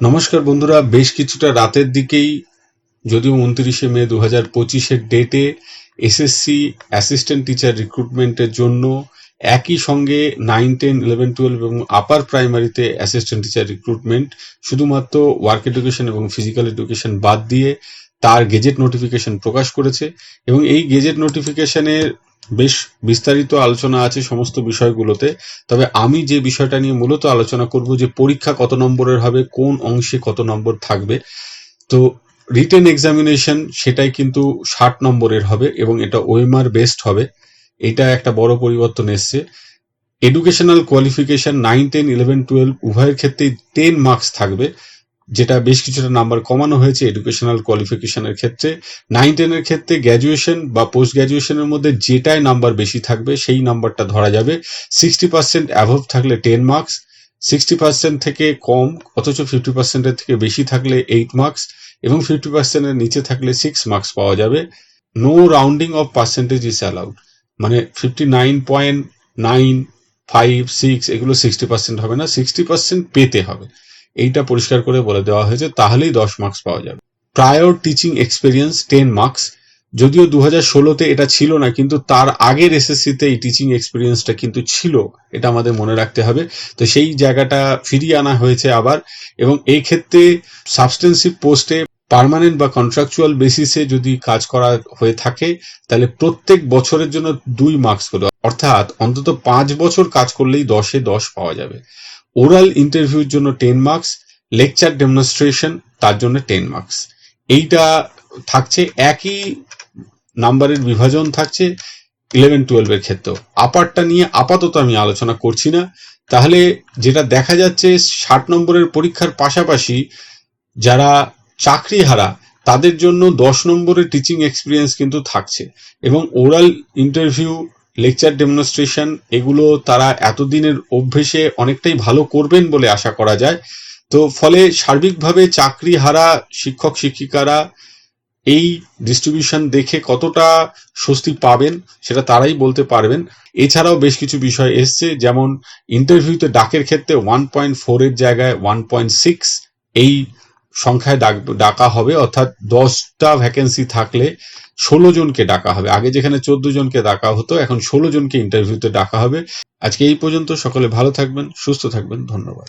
নমস্কার বন্ধুরা, বেশ কিছুটা রাতের দিকেই যদিও উনত্রিশে মে দু হাজার পঁচিশের ডেটে এসএসসি অ্যাসিস্ট্যান্ট টিচার রিক্রুটমেন্টের জন্য একই সঙ্গে নাইন টেন ইলেভেন টুয়েলভ এবং আপার প্রাইমারিতে অ্যাসিস্ট্যান্ট টিচার রিক্রুটমেন্ট শুধুমাত্র ওয়ার্ক এডুকেশন এবং ফিজিক্যাল এডুকেশন বাদ দিয়ে তার গেজেট নোটিফিকেশন প্রকাশ করেছে এবং এই গেজেট নোটিফিকেশনের বেশ বিস্তারিত আলোচনা আছে সমস্ত বিষয়গুলোতে। তবে আমি যে বিষয়টা নিয়ে মূলত আলোচনা করব যে পরীক্ষা কত নম্বরের হবে, কোন অংশে কত নম্বর থাকবে। তো রিটেন এক্সামিনেশন সেটাই কিন্তু ষাট নম্বরের হবে এবং এটা ওয়েমার বেসড হবে। এটা একটা বড় পরিবর্তন এসছে। Educational qualification nine ten eleven twelve উভয়ের ক্ষেত্রেই টেন মার্কস থাকবে। যেটা বেশ কিছুটা নাম্বার কমানো হয়েছে এডুকেশনাল কোয়ালিফিকেশনের ক্ষেত্রে। নাইন টেনের ক্ষেত্রে গ্র্যাজুয়েশন বা পোস্ট গ্র্যাজুয়েশনের মধ্যে যেটাই নাম্বার বেশি থাকবে, সেই নাম্বারটা ধরা যাবে। সিক্সটি পার্সেন্ট অ্যাভভ থাকলে টেন মার্কস সিক্সটি পার্সেন্ট থেকে কম, অথচ ফিফটি পার্সেন্টের থেকে বেশি থাকলে এইট মার্কস এবং ফিফটি পার্সেন্টের নিচে থাকলে সিক্স মার্কস পাওয়া যাবে। No rounding off percentage is allowed মানে fifty nine point nine five six এগুলো সিক্সটি পার্সেন্ট হবে না সিক্সটি পার্সেন্ট পেতে হবে। এইটা পরিষ্কার করে বলে দেওয়া হয়েছে, তাহলেই দশ মার্কস পাওয়া যাবে। Prior teaching experience ten marks যদিও দু হাজার ষোলোতে এটা ছিল না, কিন্তু তার আগের এসএসসিতে এই টিচিং এক্সপিরিয়েন্সটা কিন্তু ছিল, এটা আমাদের মনে রাখতে হবে। তো সেই জায়গাটা ফিরিয়ে আনা হয়েছে আবার, এবং এই ক্ষেত্রে সাবস্টেন্সিভ পোস্টে পার্মানেন্ট বা কন্ট্রাকচুয়াল বেসিসে যদি কাজ করা হয়ে থাকে, তাহলে প্রত্যেক বছরের জন্য দুই মার্কস করে। অর্থাৎ অন্তত পাঁচ বছর কাজ করলেই দশে দশ পাওয়া যাবে। ওরাল ইন্টারভিউর জন্য টেন মার্কস লেকচার ডেমনস্ট্রেশন তার জন্য টেন মার্কস এইটা থাকছে, একই নাম্বারের বিভাজন থাকছে ইলেভেন টুয়েলভের ক্ষেত্রেও। আপারটা নিয়ে আপাতত আমি আলোচনা করছি না। তাহলে যেটা দেখা যাচ্ছে, ষাট নম্বরের পরীক্ষার পাশাপাশি যারা চাকরি হারা তাদের জন্য দশ নম্বরের টিচিং এক্সপিরিয়েন্স কিন্তু থাকছে এবং ওরাল ইন্টারভিউ লেকচার ডেমনস্ট্রেশন এগুলো তারা এতদিনের অভ্যেসে অনেকটাই ভালো করবেন বলে আশা করা যায়। তো ফলে সার্বিকভাবে চাকরি হারা শিক্ষক শিক্ষিকারা এই ডিস্ট্রিবিউশন দেখে কতটা স্বস্তি পাবেন সেটা তারাই বলতে পারবেন। এছাড়াও বেশ কিছু বিষয় এসছে, যেমন ইন্টারভিউতে ডাকের ক্ষেত্রে ওয়ান পয়েন্ট ফোরের জায়গায় ওয়ান পয়েন্ট সিক্স এই সংখ্যায় ডাক- হবে, অর্থাৎ দশটা ভ্যাকেন্সি থাকলে ষোলো জনকে ডাকা হবে। আগে যেখানে চোদ্দ জনকে ডাকা হতো, এখন ষোলো জনকে ইন্টারভিউতে ডাকা হবে। আজকে এই পর্যন্ত, সকলে ভালো থাকবেন, সুস্থ থাকবেন, ধন্যবাদ।